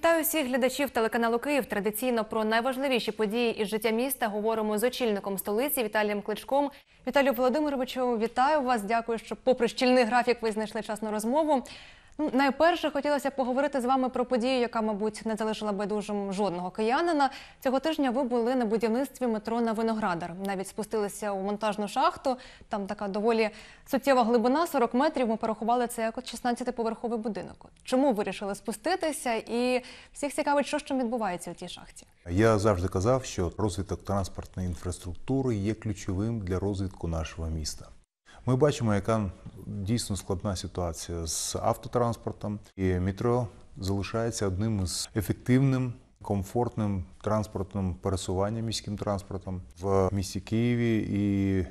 Вітаю всіх глядачів телеканалу Київ. Традиційно про найважливіші події із життя міста говоримо з очільником столиці Віталієм Кличком. Віталію Володимировичу, вітаю вас. Дякую, що, попри щільний графік, ви знайшли час на розмову. Ну, найперше хотілося поговорити з вами про подію, яка, мабуть, не залишила байдужим жодного киянина. Цього тижня ви були на будівництві метро на Виноградар. Навіть спустилися у монтажну шахту. Там така доволі суттєва глибина, 40 метрів. Ми порахували це як от 16-поверховий будинок. Чому вирішили спуститися? І всіх цікавить, що ж там відбувається у тій шахті. Я завжди казав, що розвиток транспортної інфраструктури є ключовим для розвитку нашого міста. Ми бачимо, яка дійсно складна ситуація з автотранспортом, і метро залишається одним із ефективним. Комфортним транспортним пересуванням міським транспортом в місті Києві і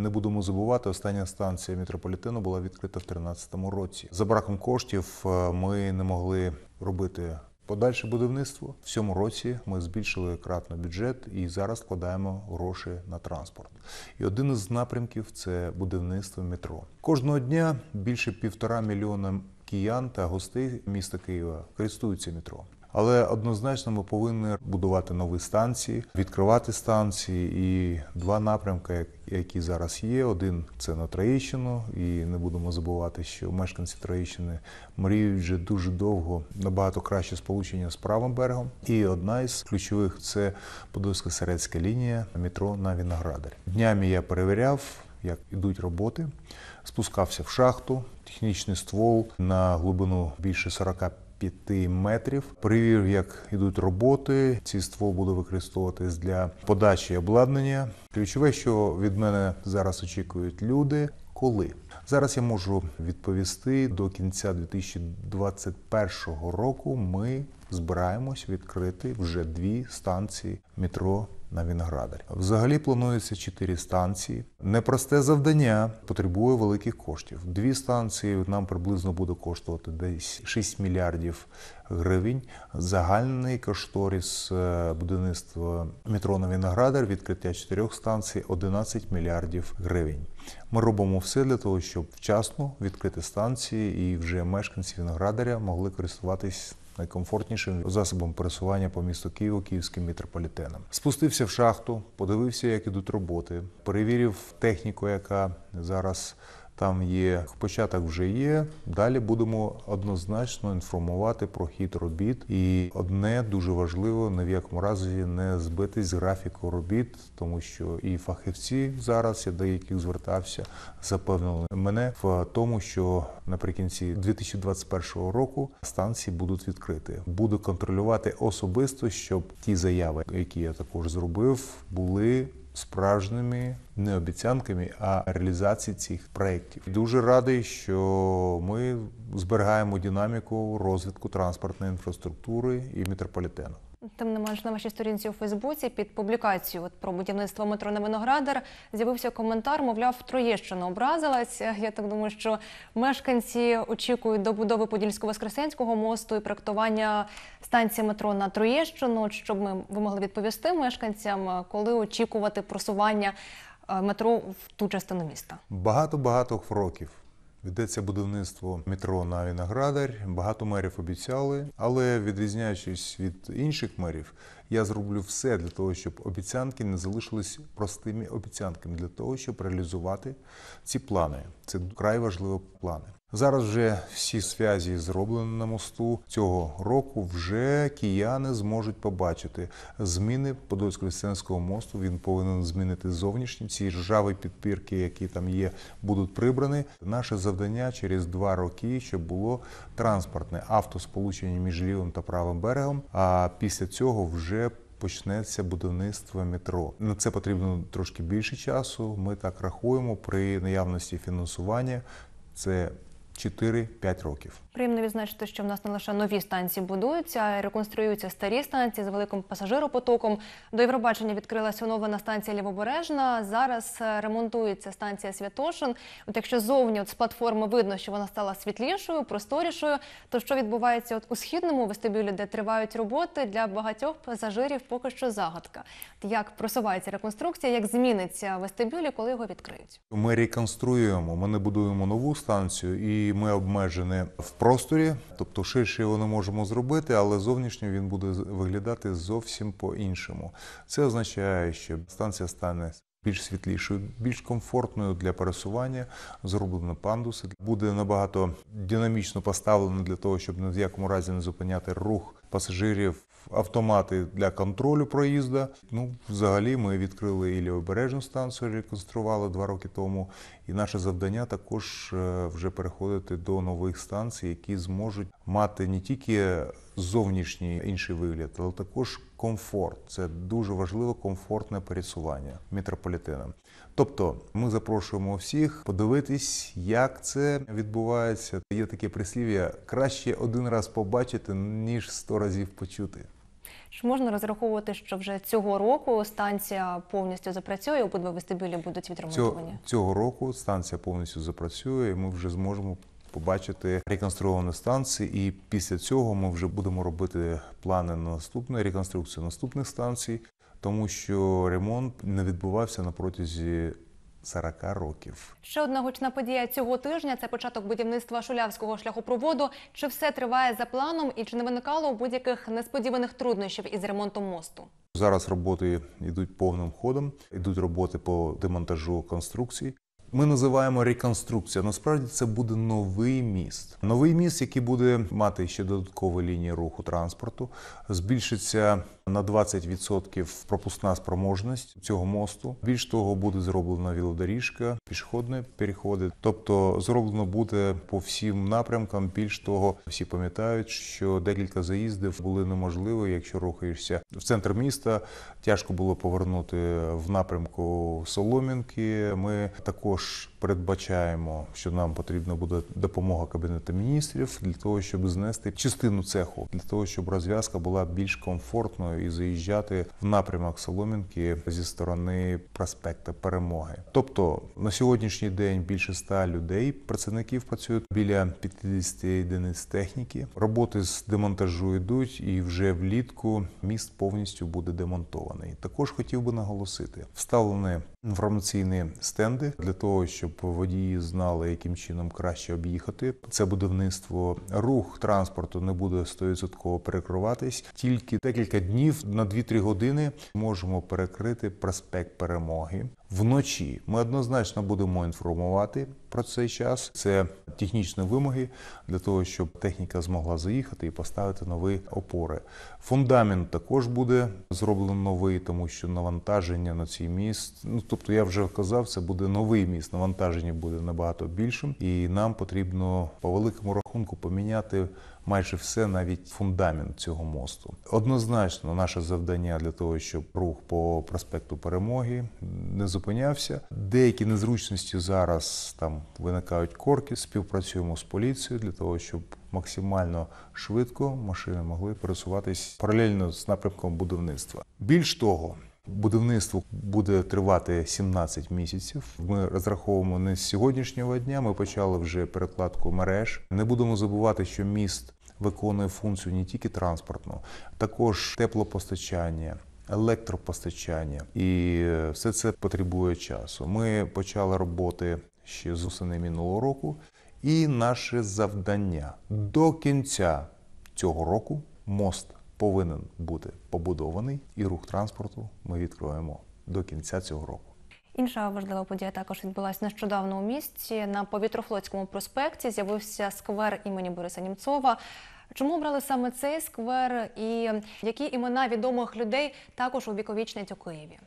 не будемо забувати, остання станція метрополітену була відкрита в 2013 році. За браком коштів е, ми не могли робити подальше будівництво. В цьому році ми збільшили кратно бюджет і зараз вкладаємо гроші на транспорт. І один із напрямків це будівництво метро. Кожного дня більше півтора мільйона киян та гостей міста Києва користуються метро. Але однозначно ми повинні будувати нові станції, відкривати станції. І два напрямки, які зараз є. Один це на Троєщину, і не будемо забувати, що мешканці Троєщини мріють вже дуже довго набагато краще сполучення з правим берегом. І одна із ключових це Подольсько-Серецька лінія метро на Віноградарі. Днями я перевіряв, як ідуть роботи. Спускався в шахту, технічний ствол на глибину більше 45 5 метрів. Перевірив, як йдуть роботи. Цей ствол буде використовуватись для подачі обладнання. Ключове, що від мене зараз очікують люди, коли зараз я можу відповісти до кінця 2021 року. Ми збираємось відкрити вже дві станції метро на Віноградарі. Взагалі планується чотири станції. Непросте завдання потребує великих коштів. Дві станції нам приблизно буде коштувати десь 6 мільярдів гривень. Загальний кошторис е, будівництва метро на Віноградар, відкриття чотирьох станцій 11 мільярдів гривень. Ми робимо все для того, щоб вчасно відкрити станції і вже мешканці Віноградаря могли користуватись найкомфортнішим засобом пересування по місту Києву київським мітрополітеном. Спустився в шахту, подивився, як ідуть роботи, перевірив техніку, яка зараз там є. Початок вже є. Далі будемо однозначно інформувати про хід робіт. І одне дуже важливо ні в якому разі не збитись з графіку робіт, тому що і фахівці зараз я до яких звертався, запевнили мене в тому, що наприкінці 2021 року станції будуть відкриті. Буду контролювати особисто, щоб ті заяви, які я також зробив, були справжніми не обіцянками, а реалізації цих проєктів. Дуже радий, що ми зберігаємо динаміку розвитку транспортної інфраструктури і метрополітену. Тим не менш, на вашій сторінці у Фейсбуці під публікацією от про будівництво метро на Виноградар з'явився коментар, мовляв, Троєщина образилась. Я так думаю, що мешканці очікують добудови Подільсько-Воскресенського мосту і проектування станції метро на Троєщину. Щоб ми ви могли відповісти мешканцям, коли очікувати просування е, метро в ту частину міста. Багато-багато років. Ведеться будівництво метро на Віноградар. Багато мерів обіцяли, але відрізняючись від інших мерів, я зроблю все для того, щоб обіцянки не залишились простими обіцянками, для того, щоб реалізувати ці плани. Це вкрай важливі плани. Зараз вже всі зв'язі зроблені на мосту. Цього року вже кияни зможуть побачити зміни Подольсько-Лісценського мосту. Він повинен змінити зовнішні. Ці ржаві підпірки, які там є, будуть прибрані. Наше завдання через два роки, щоб було транспортне автосполучення між лівим та правим берегом. А після цього вже Почнеться будівництво метро. На це потрібно трошки більше часу. Ми так рахуємо при наявності фінансування. Це 4-5 років. Приємно відзначити, що в нас не лише нові станції будуються, а й реконструюються старі станції з великим пасажиропотоком. До Євробачення відкрилася оновлена станція Лівобережна. Зараз е, ремонтується станція Святошин. От якщо зовні от з платформи видно, що вона стала світлішою, просторішою, то що відбувається от у східному вестибюлі, де тривають роботи для багатьох пасажирів, поки що загадка. От Як просувається реконструкція, як зміниться вестибюлі, коли його відкриють? Ми реконструюємо, ми не будуємо нову станцію, і ми обмежені в просторі, тобто ширше його не можемо зробити, але зовнішньо він буде виглядати зовсім по-іншому. Це означає, що станція стане більш світлішою, більш комфортною для пересування. Зроблено пандуси, буде набагато динамічно поставлено для того, щоб ні в якому разі не зупиняти рух пасажирів. Автомати для контролю проїзду. Ну, взагалі, ми відкрили і лівобережну станцію, реконстрували два роки тому. І наше завдання також е, вже переходити до нових станцій, які зможуть мати не тільки зовнішній інший вигляд, але також комфорт. Це дуже важливо комфортне пересування метрополітеном. Тобто, ми запрошуємо всіх подивитись, як це відбувається. Є таке прислів'я: краще один раз побачити, ніж сто разів почути. Чи можна розраховувати, що вже цього року станція повністю запрацює, обидва вестибюлі будуть Цього, відремонтовані? цього року станція повністю запрацює, і ми вже зможемо побачити реконструйовані станції. І після цього ми вже будемо робити плани на наступну реконструкцію наступних станцій, тому що ремонт не відбувався на протязі 40 років. Ще одна гучна подія цього тижня це початок будівництва шулявського шляхопроводу. Чи все триває за планом, і чи не виникало будь-яких несподіваних труднощів із ремонтом мосту? Зараз роботи йдуть повним ходом, йдуть роботи по демонтажу конструкцій. Ми називаємо реконструкція. Насправді це буде новий міст. Новий міст, який буде мати ще додаткові лінії руху транспорту, збільшиться на 20% пропускна спроможність цього мосту. Більш того, буде зроблена велодоріжка, пішохідні переходи. Тобто зроблено буде по всім напрямкам. Більш того, всі пам'ятають, що декілька заїздів були неможливі, якщо рухаєшся в центр міста. Тяжко було повернути в напрямку Солом'янки. Ми також передбачаємо, що нам потрібна буде допомога кабінету міністрів для того, щоб знести частину цеху, для того, щоб розв'язка була більш комфортною і заїжджати в напрямок Солом'янки зі сторони проспекта Перемоги. Тобто на сьогоднішній день більше ста людей, працівників працюють біля 50 одиниць техніки. Роботи з демонтажу йдуть, і вже влітку міст повністю буде демонтований. Також хотів би наголосити, вставлені інформаційні стенди для того, щоб водії знали, яким чином краще об'їхати. Це будівництво рух транспорту не буде 100% перекриватись. Тільки декілька днів на 2-3 години можемо перекрити проспект Перемоги. Вночі ми однозначно будемо інформувати про цей час. Це технічні вимоги для того, щоб техніка змогла заїхати і поставити нові опори. Фундамент також буде зроблено новий, тому що навантаження на цей міст. Ну тобто, я вже казав, це буде новий міст. Навантаження буде набагато більшим, і нам потрібно по великому рахунку поміняти майже все, навіть фундамент цього мосту. Однозначно, наше завдання для того, щоб рух по проспекту Перемоги не зупинявся. Деякі незручності зараз там виникають корки. Співпрацюємо з поліцією для того, щоб максимально швидко машини могли пересуватись паралельно з напрямком будівництва. Більш того. Будівництво буде тривати 17 місяців. Ми розраховуємо не з сьогоднішнього дня. Ми почали вже перекладку мереж. Не будемо забувати, що міст виконує функцію не тільки транспортну, також теплопостачання. Електропостачання і е, все це потребує часу. Ми почали роботи ще з осени минулого року, і наше завдання до кінця цього року мост повинен бути побудований, і рух транспорту ми відкроємо до кінця цього року. Інша важлива подія також відбулася нещодавно у місті. На повітрофлотському проспекті з'явився сквер імені Бориса Німцова. Чому обрали саме цей сквер і які імена відомих людей також увіковічнять у Києві?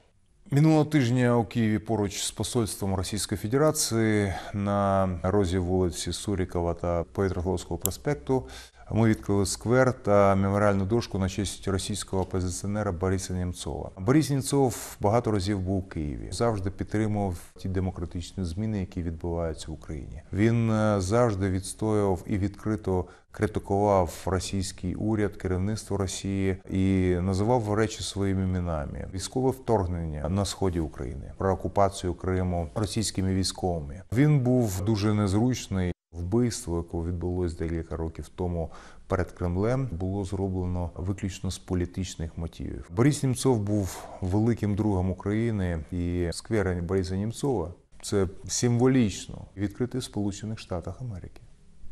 Минулого тижня у Києві поруч з посольством Російської Федерації на розі вулиці Сурікова та Повітрофлотського проспекту ми відкрили сквер та меморіальну дошку на честь російського опозиціонера Бориса Німцова. Борис Німцов багато разів був у Києві, завжди підтримував ті демократичні зміни, які відбуваються в Україні. Він е, завжди відстоював і відкрито критикував російський уряд, керівництво Росії і називав речі своїми іменами: військове вторгнення на сході України, про окупацію Криму російськими військовими. Він був дуже незручний. Вбивство, яке відбулось декілька років тому перед Кремлем, було зроблено виключно з політичних мотивів. Борис Німцов був великим другом України, і сквер Бориса Німцова це символічно відкритий в Сполучених Штатах Америки.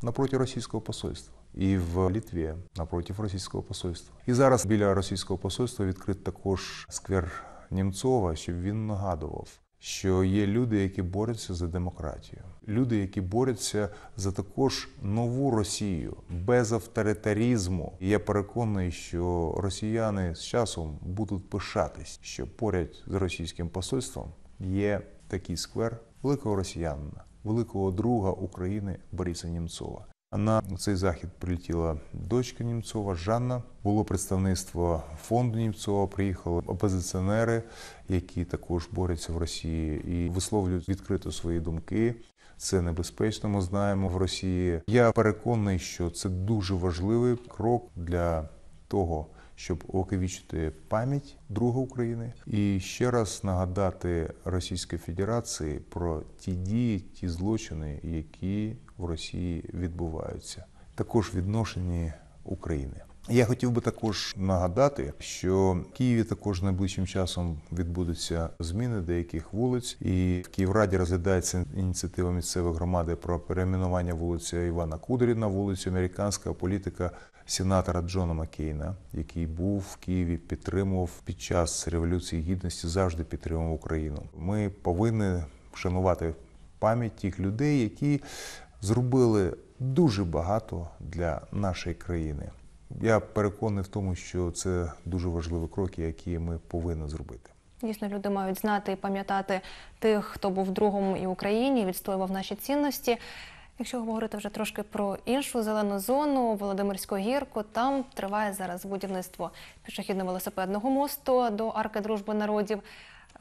напроти російського посольства. І в Літві напроти російського посольства. І зараз біля російського посольства відкрит також сквер Німцова, щоб він нагадував, що є люди, які борються за демократію, люди, які борються за також нову Росію без авторитарізму. І я переконаний, що росіяни з часом будуть пишатись, що поряд з російським посольством є такий сквер великого росіянина, великого друга України Бориса Німцова. На цей захід прилетіла дочка Німцова Жанна. Було представництво фонду Німцова. Приїхали опозиціонери, які також борються в Росії і висловлюють відкрито свої думки. Це небезпечно. Ми знаємо в Росії. Я переконаний, що це дуже важливий крок для того, щоб увековічити пам'ять друга України. І ще раз нагадати Російській Федерації про ті дії, ті злочини, які в Росії відбуваються, також відношенні України. Я хотів би також нагадати, що в Києві також найближчим часом відбудуться зміни деяких вулиць, і в Київраді розглядається ініціатива місцевої громади про перейменування вулиці Івана Кудрі на вулицю Американська політика сенатора Джона Маккейна, який був в Києві, підтримував під час революції гідності, завжди підтримував Україну. Ми повинні вшанувати пам'ять тих людей, які зробили дуже багато для нашої країни. Я переконаний в тому, що це дуже важливі кроки, які ми повинні зробити. Дійсно, люди мають знати і пам'ятати тих, хто був другом і Україні, відстоював наші цінності. Якщо говорити вже трошки про іншу зелену зону, Володимирську гірку, там триває зараз будівництво пішохідно-велосипедного мосту до арки дружби народів.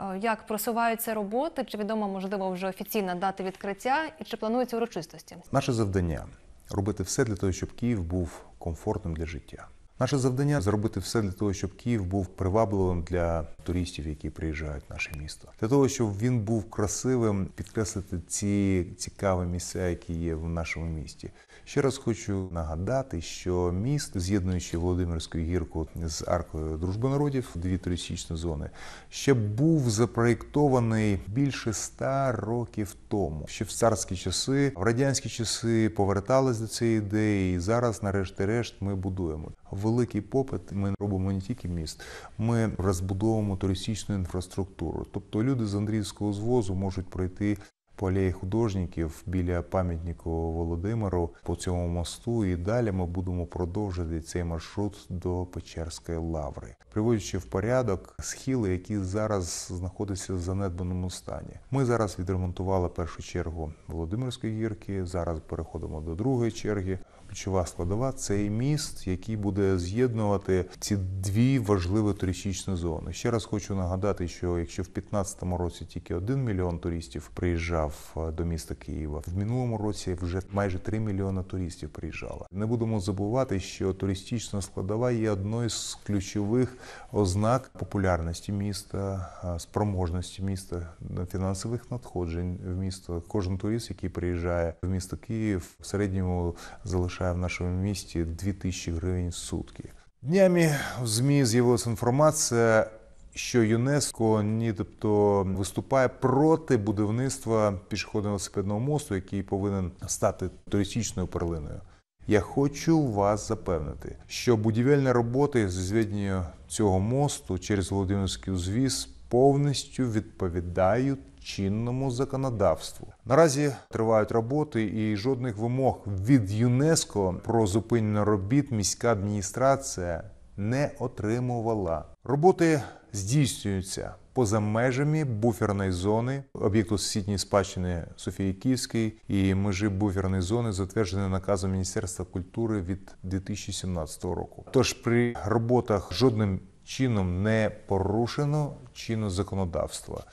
Е, Як просуваються роботи? Чи відома можливо вже офіційна дата відкриття і чи плануються урочистості? Наше завдання робити все для того, щоб Київ був комфортним для життя. Наше завдання зробити все для того, щоб Київ був привабливим для туристів, які приїжджають в наше місто, для того, щоб він був красивим, підкреслити ці цікаві місця, які є в нашому місті. Ще раз хочу нагадати, що міст, з'єднуючи Володимирську гірку з аркою Дружби народів, дві туристичні зони, ще був запроєктований більше ста років тому. Ще в царські часи, в радянські часи повертались до цієї ідеї, і зараз, нарешті-решт, ми будуємо великий попит. Ми робимо не тільки міст, ми розбудовуємо туристичну інфраструктуру. Тобто люди з Андріївського звозу можуть пройти по художників біля пам'ятнику Володимиру по цьому мосту, і далі ми будемо продовжити цей маршрут до Печерської лаври, приводячи в порядок схили, які зараз знаходяться в занедбаному стані. Ми зараз відремонтували першу чергу Володимирської гірки. Зараз переходимо до другої черги. Ключова складова це міст, який буде з'єднувати ці дві важливі туристичні зони. Ще раз хочу нагадати, що якщо в 2015 році тільки один мільйон туристів приїжджав е, до міста Києва, в минулому році вже майже 3 мільйони туристів приїжджало. Не будемо забувати, що туристична складова є одною з ключових ознак популярності міста, е, спроможності міста, фінансових надходжень в місто. Кожен турист, який приїжджає в місто Київ, в середньому залишає в нашому місті 2000 гривень в сутки. Днями в ЗМІ з'явилася інформація, що ЮНЕСКО нібито виступає проти будівництва пішохідного велосипедного мосту, який повинен стати туристичною перлиною. Я хочу вас запевнити, що будівельні роботи з зведення цього мосту через Володимирський узвіз повністю відповідають чинному законодавству. Наразі тривають роботи і жодних вимог від ЮНЕСКО про зупинення робіт міська адміністрація не отримувала. Роботи здійснюються поза межами буферної зони об'єкту всесвітньої спадщини Софії Київської і межі буферної зони затверджені наказом Міністерства культури від 2017 року. Тож при роботах жодним чином не порушено чинне законодавство.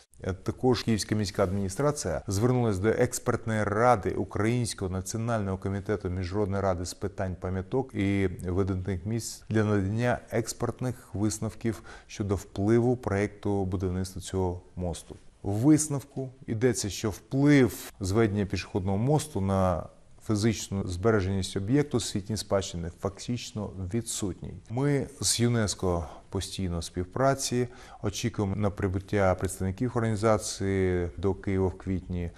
Також Київська міська адміністрація звернулася до експертної ради Українського національного комітету міжнародної ради з питань пам'яток і видатних місць для надання експертних висновків щодо впливу проекту будівництва цього мосту. В висновку йдеться, що вплив зведення пішохідного мосту на фізичну збереженість об'єкту світні спадщини фактично відсутній. Ми з ЮНЕСКО постійно співпраці очікуємо на прибуття представників організації до Києва в квітні.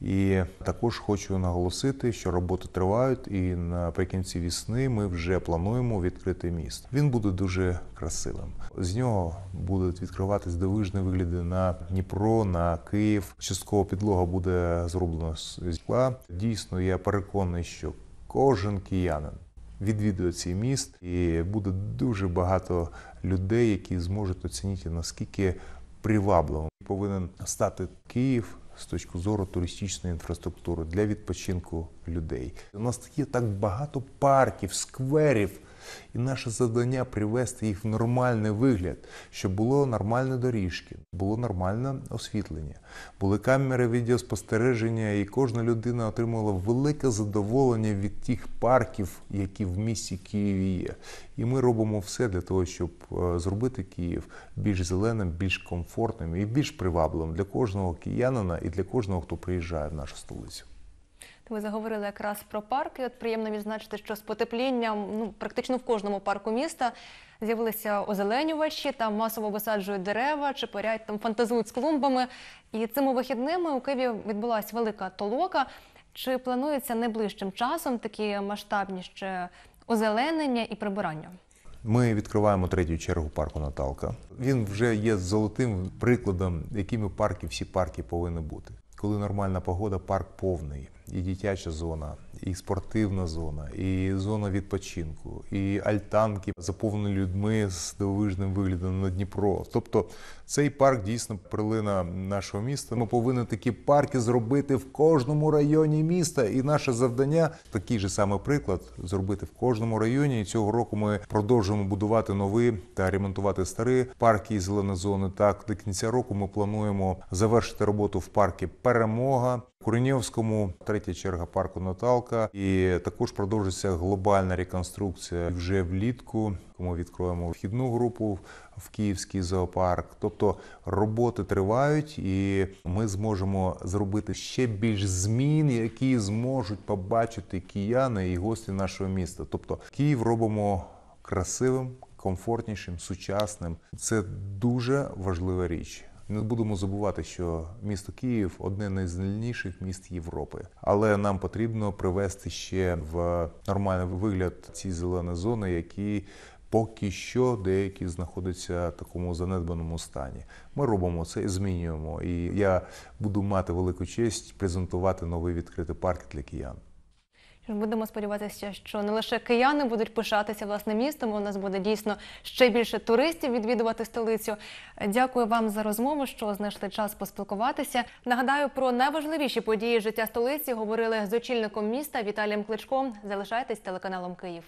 І також хочу наголосити, що роботи тривають, і наприкінці весни ми вже плануємо відкрити міст. Він буде дуже красивим. З нього будуть відкриватись дивижні вигляди на Дніпро, на Київ. Частково підлога буде зроблена з скла. Дійсно, я переконаний, що кожен киянин відвідує цей міст, і буде дуже багато людей, які зможуть оцінити наскільки привабливим повинен стати Київ з точки зору туристичної інфраструктури для відпочинку людей. У нас є так багато парків, скверів. І наше завдання привести їх в нормальний вигляд, щоб було нормальні доріжки, було нормальне освітлення, були камери відеоспостереження, і кожна людина отримала велике задоволення від тих парків, які в місті Києві є. І ми робимо все для того, щоб е, зробити Київ більш зеленим, більш комфортним і більш привабливим для кожного киянина і для кожного, хто приїжджає в нашу столицю. Ви заговорили якраз про парки. От приємно відзначити, що з потеплінням ну практично в кожному парку міста з'явилися озеленювачі, там масово висаджують дерева, чи поряд там фантазують з клумбами. І цими вихідними у Києві відбулася велика толока. Чи планується найближчим часом такі масштабні ще озеленення і прибирання? Ми відкриваємо третю чергу парку Наталка. Він вже є золотим прикладом, якими парки всі парки повинні бути. Коли нормальна погода, парк повний. І дитяча зона, і спортивна зона, і зона відпочинку, і альтанки заповнені людьми з дивовижним виглядом на Дніпро. Тобто цей парк дійсно перлина нашого міста. Ми повинні такі парки зробити в кожному районі міста. І наше завдання такий же самий приклад зробити в кожному районі. І цього року ми продовжуємо будувати нові та ремонтувати старі парки і зелені зони. Так до кінця року ми плануємо завершити роботу в парку Перемога. Куренєвському третя черга парку Наталка, і також продовжиться глобальна реконструкція вже влітку. Ми відкроємо вхідну групу в Київський зоопарк. Тобто роботи тривають, і ми зможемо зробити ще більш змін, які зможуть побачити кияни і гості нашого міста. Тобто Київ робимо красивим, комфортнішим, сучасним. Це дуже важлива річ. Не будемо забувати, що місто Київ одне з найзеленіших міст Європи, але нам потрібно привести ще в нормальний вигляд ці зелені зони, які поки що деякі знаходяться в такому занедбаному стані. Ми робимо це і змінюємо. І я буду мати велику честь презентувати новий відкритий парк для киян. Будемо сподіватися, що не лише кияни будуть пишатися власне містом. У нас буде дійсно ще більше туристів відвідувати столицю. Дякую вам за розмову, що знайшли час поспілкуватися. Нагадаю, про найважливіші події життя столиці говорили з очільником міста Віталієм Кличком. Залишайтесь телеканалом Київ.